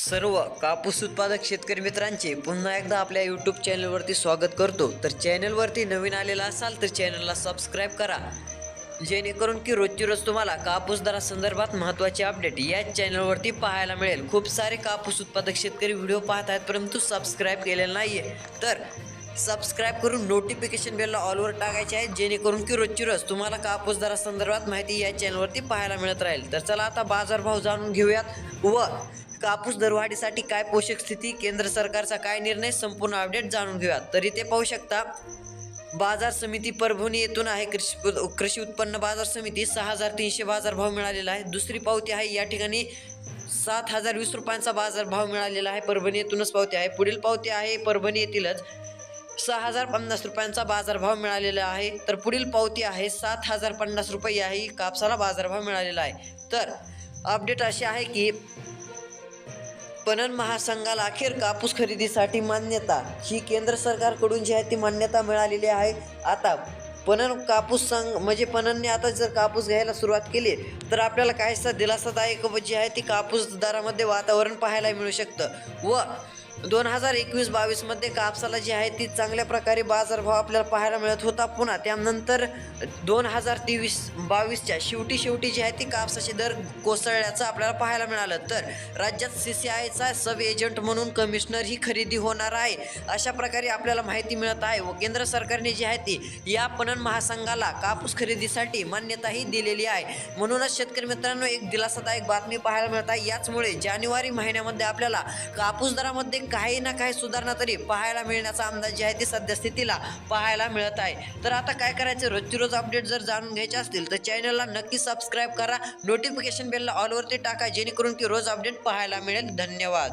सर्व कापूस उत्पादक शेतकरी मित्रांचे पुन्हा एकदा आपल्या यूट्यूब चॅनलवरती स्वागत करतो. तर चॅनलवरती नवीन आलेला असाल तर चॅनलला सबस्क्राईब करा. जेणेकरून की रोजची रोज तुम्हाला कापूस दरासंदर्भात महत्त्वाचे अपडेट याच चॅनलवरती पाहायला मिळेल. खूप सारे कापूस उत्पादक शेतकरी व्हिडिओ पाहत आहेत परंतु सबस्क्राईब केलेलं नाही आहे तर सबस्क्राईब करून नोटिफिकेशन बेलला ऑलवर टाकायचे आहे. जेणेकरून की रोजची रोज तुम्हाला कापूस दरासंदर्भात माहिती या चॅनलवरती पाहायला मिळत राहील. तर चला आता बाजारभाव जाणून घेऊयात व कापूस दरवाढीसाठी काय पोषक स्थिती केंद्र सरकारचा काय निर्णय संपूर्ण अपडेट जाणून घेऊयात. तरी ते पाहू शकता बाजार समिती परभणी येथून आहे. कृषी कृषी उत्पन्न बाजार समिती सहा हजार तीनशे बाजारभाव मिळालेला आहे. दुसरी पावती आहे या ठिकाणी सात हजार वीस रुपयांचा बाजारभाव मिळालेला आहे. परभणी येथूनच पावती आहे. पुढील पावती आहे परभणी येथीलच सहा हजार पन्नास रुपयांचा बाजारभाव मिळालेला आहे. तर पुढील पावती आहे सात हजार पन्नास रुपये याही कापसाला बाजारभाव मिळालेला आहे. तर अपडेट अशी आहे की पणन महासंघाला अखेर कापूस खरेदीसाठी मान्यता. ही केंद्र सरकारकडून जी आहे ती मान्यता मिळालेली आहे. आता पणन कापूस संघ म्हणजे पणनने आता जर कापूस घ्यायला सुरुवात केली तर आपल्याला काहीसा दिलासादायक जी आहे ती कापूस दरामध्ये वातावरण पाहायला मिळू शकतं. व दोन हजार एकवीस बावीसमध्ये कापसाला जी आहे ती चांगल्या प्रकारे बाजारभाव आपल्याला पाहायला मिळत होता. पुन्हा त्यानंतर दोन हजार तेवीस बावीसच्या शेवटी शेवटी जी आहे ती कापसाचे दर कोसळल्याचं आपल्याला पाहायला मिळालं. तर राज्यात सी सी आयचा सब एजंट म्हणून कमिशनर ही खरेदी होणार आहे अशा प्रकारे आपल्याला माहिती मिळत आहे. व केंद्र सरकारने जी आहे ती या पणन महासंघाला कापूस खरेदीसाठी मान्यताही दिलेली आहे. म्हणूनच शेतकरी मित्रांनो एक दिलासादायक बातमी पाहायला मिळत आहे. याचमुळे जानेवारी महिन्यामध्ये आपल्याला कापूस दरामध्ये काही ना काही सुधारणा तरी पाहायला मिळण्याचा अंदाज जे आहे ते सद्यस्थितीला पाहायला मिळत आहे. तर आता काय करायचं? रोजची रोज अपडेट जर जाणून घ्यायचे असतील तर चॅनलला नक्की सबस्क्राईब करा. नोटिफिकेशन बेलला ऑलवरती टाका जेणेकरून की रोज अपडेट पाहायला मिळेल. धन्यवाद.